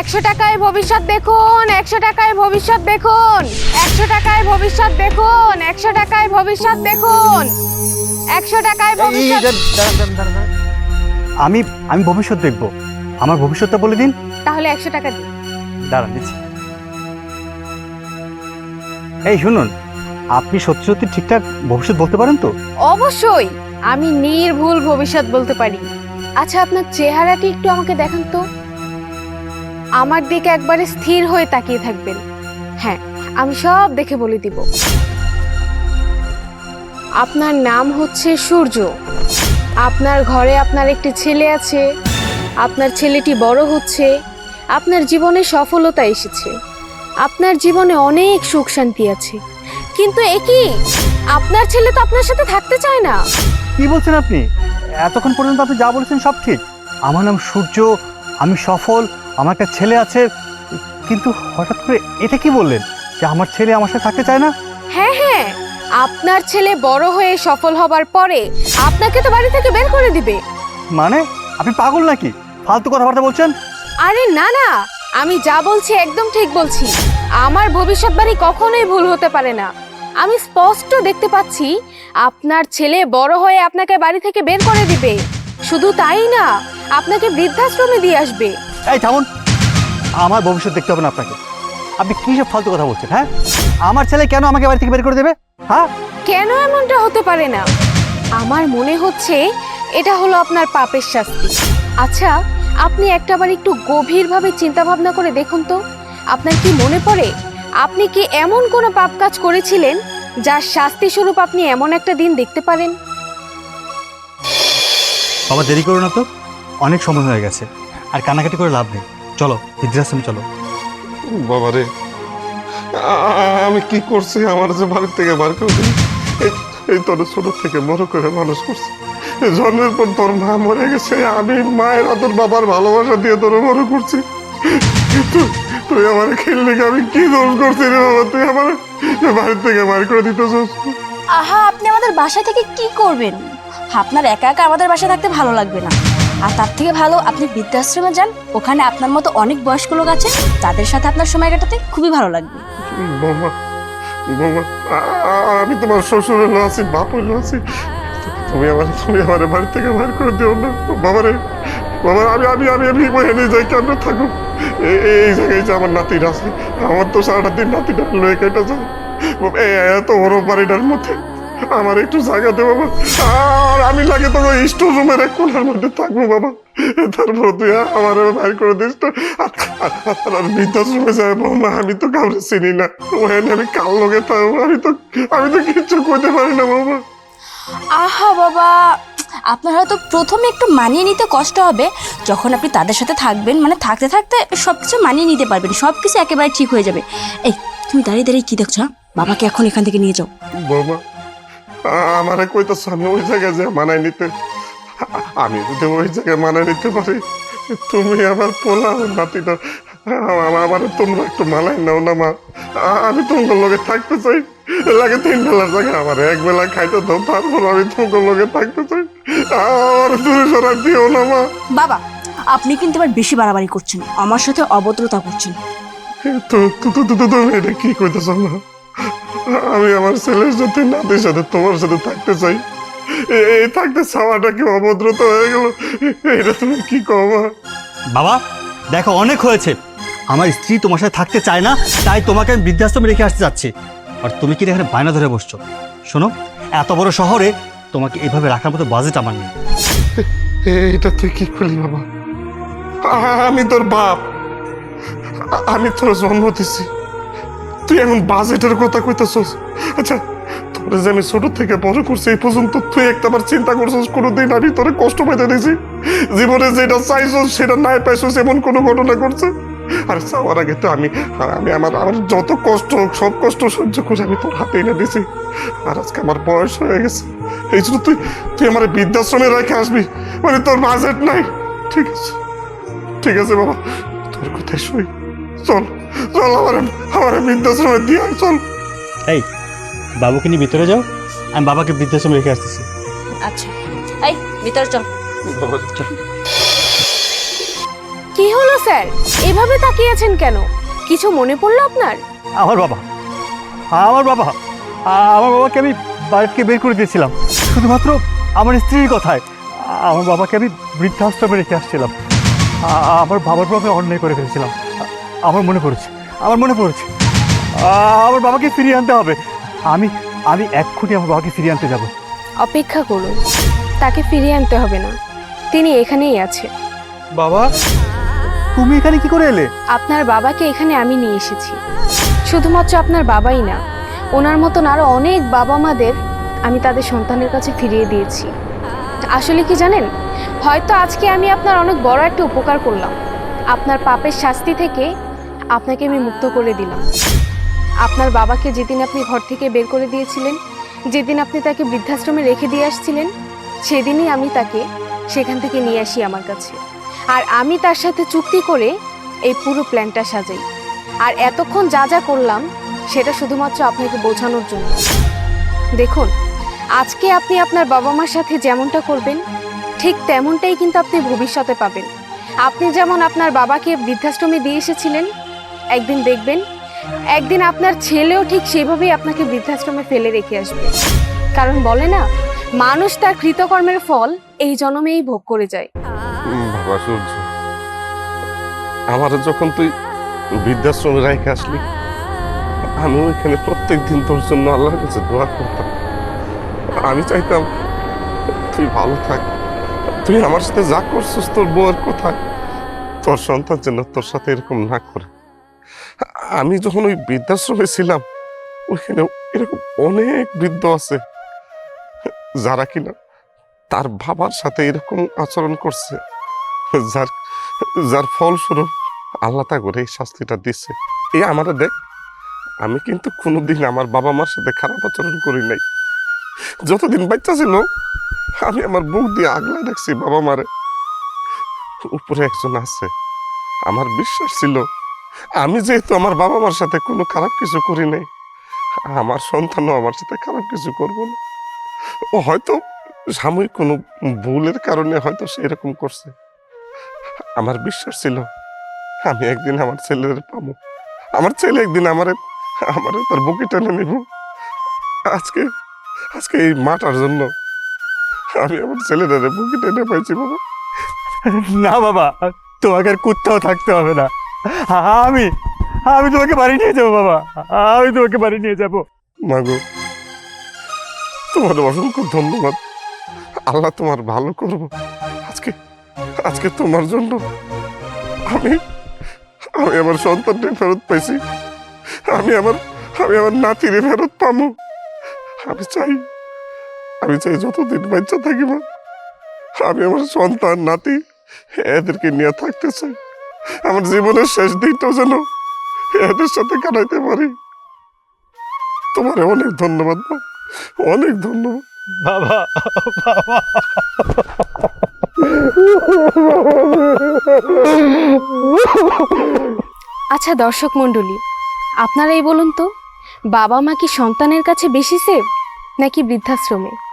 একশো টাকায় ভবিষ্যৎ দেখুন একশো টাকায় ভবিষ্যৎ দেখুন একশো টাকায় ভবিষ্যৎ দেখুন একশো টাকায় ভবিষ্যৎ দেখুন একশো টাকায় ভবিষ্যৎ আমি আমি ভবিষ্যৎ দেখব। আমার ভবিষ্যৎটা বলে দিন। তাহলে একশো টাকা দিন। দাঁড়ান দিচ্ছি। এই শুনুন আপনি সত্যি সত্যি ঠিকঠাক ভবিষ্যৎ বলতে পারেন তো? অবশ্যই আমি নির্ভুল ভবিষ্যৎ বলতে পারি। আচ্ছা আপনার চেহারাটি একটু আমাকে দেখান তো। আমার দিকে একবারে স্থির হয়ে তাকিয়ে থাকবেন। হ্যাঁ আমি সব দেখে বলে দিব। আপনার নাম হচ্ছে সূর্য। আপনার ঘরে আপনার একটি ছেলে আছে। আপনার ছেলেটি বড় হচ্ছে। আপনার জীবনে সফলতা এসেছে। আপনার জীবনে অনেক সুখ শান্তি আছে। কিন্তু একই আপনার ছেলে তো আপনার সাথে থাকতে চায় না। কি বলছেন আপনি? এতক্ষণ পর্যন্ত আপনি যা বলেছেন সব ঠিক। আমার নাম সূর্য, আমি সফল আমার একটা ছেলে আছে কিন্তু হঠাৎ করে এটা কি বললেন? যে আমার ছেলে আমার সাথে থাকতে চায় না? হ্যাঁ হ্যাঁ। আপনার ছেলে বড় হয়ে সফল হবার পরে আপনাকে তো বাড়ি থেকে বের করে দিবে। মানে? আপনি পাগল নাকি? ফালতু কথাবার্তা বলছেন? আরে না না। আমি যা বলছি একদম ঠিক বলছি। আমার ভবিষ্যৎবাণী কখনোই ভুল হতে পারে না। আমি স্পষ্ট দেখতে পাচ্ছি আপনার ছেলে বড় হয়ে আপনাকে বাড়ি থেকে বের করে দিবে। শুধু তাই না আপনাকে বৃদ্ধাশ্রমে দিয়ে আসবে। এই থামুন। আমার ভবিষ্যৎ দেখতে হবে না আপনাকে। আপনি কি সব ফালতু কথা বলছেন হ্যাঁ? আমার ছেলে কেন আমাকে বাড়ি থেকে বের করে দেবে? হ্যাঁ? কেন এমনটা হতে পারে না? আমার মনে হচ্ছে এটা হলো আপনার পাপের শাস্তি। আচ্ছা আপনি একটাবার একটু গভীরভাবে চিন্তা ভাবনা করে দেখুন তো। আপনার কি মনে পড়ে আপনি কি এমন কোনো পাপ কাজ করেছিলেন যার শাস্তি স্বরূপ আপনি এমন একটা দিন দেখতে পারেন? বাবা দেরি করো না তো। অনেক সময় হয়ে গেছে। আর কানাকাটি করে লাভ নেই। চলো বৃদ্ধাশ্রমে চলো। বাবা রে আমি কি করছি? আমার যে বাড়ির থেকে বার করে দিল। এই- তোর ছোট থেকে বড় করে মানুষ করছি। জন্মের পর তোর মা মরে গেছে আমি মায়ের আদর বাবার ভালোবাসা দিয়ে তোর বড় করছি তুই- আমার খেললে আমি কি দোষ করছি রে বাবা? তুই আমার বাড়ির থেকে বার করে দিতেছিস। আহা আপনি আমাদের বাসা থেকে কি করবেন? আপনার একা একা আমাদের বাসায় থাকতে ভালো লাগবে না। আর তার থেকে ভালো আপনি বৃদ্ধাশ্রমে যান, ওখানে আপনার মতো অনেক বয়স্ক লোক আছে, তাদের সাথে আপনার সময় কাটাতে খুবই ভালো লাগবে। আমি তোমার শ্বশুর হলো আছি বাপ হলো আছি। তুমি আমার তুমি আমার বাড়ি থেকে বার করে দিও না। বাবারে, বাবা, আমি আমি আমি আমি এনে যাই কেন থাকো এই জায়গায় যে আমার নাতির আছে, আমার তো সারাটা দিন নাতিটা লয়ে কেটে যায়। এত বড় বাড়িটার মধ্যে। আমার একটু জায়গা দে বাবা। আর আমি লাগে তো স্টোর রুমের এক কোনার মধ্যে থাকব বাবা। তারপর তুই আমার বাইর করে দিস তো। আর বৃদ্ধাশ্রমে যায় বাবা আমি তো কাউরে চিনি না। ওখানে আমি কাল লোকে থাকব। আমি তো আমি তো কিচ্ছু করতে পারি না বাবা। আহা বাবা আপনার হয়তো প্রথমে একটু মানিয়ে নিতে কষ্ট হবে। যখন আপনি তাদের সাথে থাকবেন মানে থাকতে থাকতে সব কিছু মানিয়ে নিতে পারবেন। সব কিছু একেবারে ঠিক হয়ে যাবে। এই তুমি দাঁড়িয়ে দাঁড়িয়ে কি দেখছ হ্যাঁ? বাবাকে এখন এখান থেকে নিয়ে যাও। বাবা আমারে কইতাছ আমি ওই জায়গায় যে মানায় নিতে। আমি যদি ওই জায়গায় মানায় নিতে পারি তুমি আমার পোলা নাতিটা আমার তোমরা একটু মানায় নাও না মা। আমি তোমার লগে থাকতে চাই। লাগে তিন বেলার জায়গায় আমার এক বেলা খাইতে দাও তারপর আমি তোমার লগে থাকতে চাই। আমার দূরে সরাই দিও না মা। বাবা আপনি কিন্তু এবার বেশি বাড়াবাড়ি করছেন আমার সাথে অভদ্রতা করছেন। তো তো- তো- তো- তো- তুমি এটা কি কইতেছ মা? আমি আমার ছেলের সাথে নাতির সাথে তোমার সাথে থাকতে চাই। এই থাকতে চাওয়াটা কি অভদ্রতা হয়ে গেল? এটা তুমি কি কও মা? বাবা দেখো অনেক হয়েছে। আমার স্ত্রী তোমার সাথে থাকতে চায় না তাই তোমাকে আমি বৃদ্ধাশ্রমে রেখে আসতে যাচ্ছি। আর তুমি কি এখানে বায়না ধরে বসছো? শোনো এত বড় শহরে তোমাকে এভাবে রাখার মতো বাজেট আমার নেই। এটা তুই কি করলি বাবা? আমি তোর বাপ। আমি তোর জন্ম দিছি। তুই এখন বাজেটের কথা কইতেছস? আচ্ছা তোরে যে আমি ছোট থেকে বড় করছি এই পর্যন্ত তুই একটাবার চিন্তা করছিস, কোনোদিন আমি তোরে কষ্ট পাইতে দিছি। জীবনে যেটা চাইছস, সেটা নাই পাইছস, এমন কোনো ঘটনা করছে আর চাওয়ার আগে তো আমি আমি আমার আমার যত কষ্ট সব কষ্ট সহ্য করে আমি তোর হাতে এনে দিছি। আর আজকে আমার বয়স হয়ে গেছে। এই জন্য তুই তুই আমার বৃদ্ধাশ্রমে রেখে আসবি। মানে তোর বাজেট নাই। ঠিক আছে। ঠিক আছে বাবা, তোর কোথায় শুই চল চল আমার আমার বৃদ্ধাশ্রমে দিয়ে আয়, চল। এই বাবুকে নিয়ে ভিতরে যাও। আমি বাবাকে বৃদ্ধাশ্রমে রেখে আসতেছি। আচ্ছা। এই ভিতরে চল। বাবা কি হলো স্যার? এভাবে তাকিয়ে আছেন কেন? কিছু মনে পড়ল আপনার? আমার বাবা। আমার বাবা। আমার বাবাকে আমি বাড়ি থেকে বের করে দিয়েছিলাম। শুধুমাত্র আমার স্ত্রীর কথায়। আমার বাবাকে আমি বৃদ্ধাশ্রমে রেখে আসছিলাম। আমার বাবার প্রতি অন্যায় করে ফেলেছিলাম। আমার মনে পড়েছে আমার মনে পড়েছে। আমার বাবাকে ফিরিয়ে আনতে হবে। আমি আমি এক্ষুনি আমার বাবাকে ফিরিয়ে আনতে যাব। অপেক্ষা করুন তাকে ফিরিয়ে আনতে হবে না। তিনি এখানেই আছে। বাবা তুমি এখানে কি করে এলে? আপনার বাবাকে এখানে আমি নিয়ে এসেছি। শুধুমাত্র আপনার বাবাই না ওনার মতন আরও অনেক বাবা মাদের আমি তাদের সন্তানের কাছে ফিরিয়ে দিয়েছি। আসলে কি জানেন? হয়তো আজকে আমি আপনার অনেক বড় একটা উপকার করলাম। আপনার পাপের শাস্তি থেকে আপনাকে আমি মুক্ত করে দিলাম। আপনার বাবাকে যেদিন আপনি ঘর থেকে বের করে দিয়েছিলেন, যেদিন আপনি তাকে বৃদ্ধাশ্রমে রেখে দিয়ে আসছিলেন, সেদিনই আমি তাকে সেখান থেকে নিয়ে আসি আমার কাছে। আর আমি তার সাথে চুক্তি করে এই পুরো প্ল্যানটা সাজাই। আর এতক্ষণ যা যা করলাম, সেটা শুধুমাত্র আপনাকে বোঝানোর জন্য। দেখুন, আজকে আপনি আপনার বাবা মার সাথে যেমনটা করবেন, ঠিক তেমনটাই কিন্তু আপনি ভবিষ্যতে পাবেন। আপনি যেমন আপনার বাবাকে বৃদ্ধাশ্রমে দিয়ে এসেছিলেন একদিন দেখবেন, একদিন আপনার ছেলেও ঠিক সেভাবেই আপনাকে বৃদ্ধাশ্রমে ফেলে রেখে আসবে। কারণ বলে না, মানুষ তার কৃতকর্মের ফল এই জন্মেই ভোগ করে যায়। আমার যখন তুই বৃদ্ধাশ্রমে রেখে আসলি আমি ওইখানে প্রত্যেক দিন তোর জন্য আল্লাহর কাছে দোয়া করতাম। আমি চাইতাম, তুই ভালো থাক, তুই আমার সাথে যা করছিস তোর বউয়ের কোথায় তোর সন্তান যেন তোর সাথে এরকম না করে। আমি যখন ওই বৃদ্ধাশ্রমে ছিলাম, ওইখানে এরকম অনেক বৃদ্ধ আছে, যারা কিনা তার বাবার সাথে এরকম আচরণ করছে, যার যার ফলস্বরূপ আল্লাহ তা করে এই শাস্তিটা দিচ্ছে। এই আমারে দেখ, আমি কিন্তু কোনোদিন আমার বাবা মার সাথে খারাপ আচরণ করি নাই। যতদিন বাচ্চা ছিল, আমি আমার বুক দিয়ে আগলে রাখছি বাবা মারে। উপরে একজন আছে, আমার বিশ্বাস ছিল আমি যেহেতু আমার বাবা মার সাথে কোনো খারাপ কিছু করি নাই, আমার সন্তানও আমার সাথে খারাপ কিছু করব না। ও হয়তো সাময়িক কোনো ভুলের কারণে হয়তো সে এরকম করছে। আমার বিশ্বাস ছিল, আমি একদিন আমার ছেলের পাবো। আমার ছেলে একদিন আমারে আমারে তার বুকে টেনে নিব। আজকে আজকে এই মাটার জন্য আমি আমার ছেলেটারে বুকে টেনে পাইছি বাবা। না বাবা, তোমাকে আর কোথাও থাকতে হবে না। আমি আমি তোমাকে বাড়ি নিয়ে যাব, বাবা। আমি তোমাকে বাড়ি নিয়ে যাব। মাগো তোমার অসংখ্য ধন্যবাদ। আল্লাহ তোমার ভালো করব আজকে আজকে তোমার জন্য আমি আমি আমার সন্তানটি ফেরত পাইছি। আমি আমার আমি আমার নাতিরে ফেরত পাবো। আমি চাই আমি চাই যতদিন বাচ্চা থাকিব আমি আমার সন্তান, নাতি এদেরকে নিয়ে থাকতে চাই। আমার জীবনের শেষ দিনটাও যেন এদের সাথে কাটাইতে পারি। তোমার অনেক ধন্যবাদ মা। অনেক ধন্যবাদ। বাবা বাবা। আচ্ছা দর্শক মণ্ডলী আপনারাই বলুন তো বাবা মা কি সন্তানের কাছে বেশি সেভ নাকি বৃদ্ধাশ্রমে?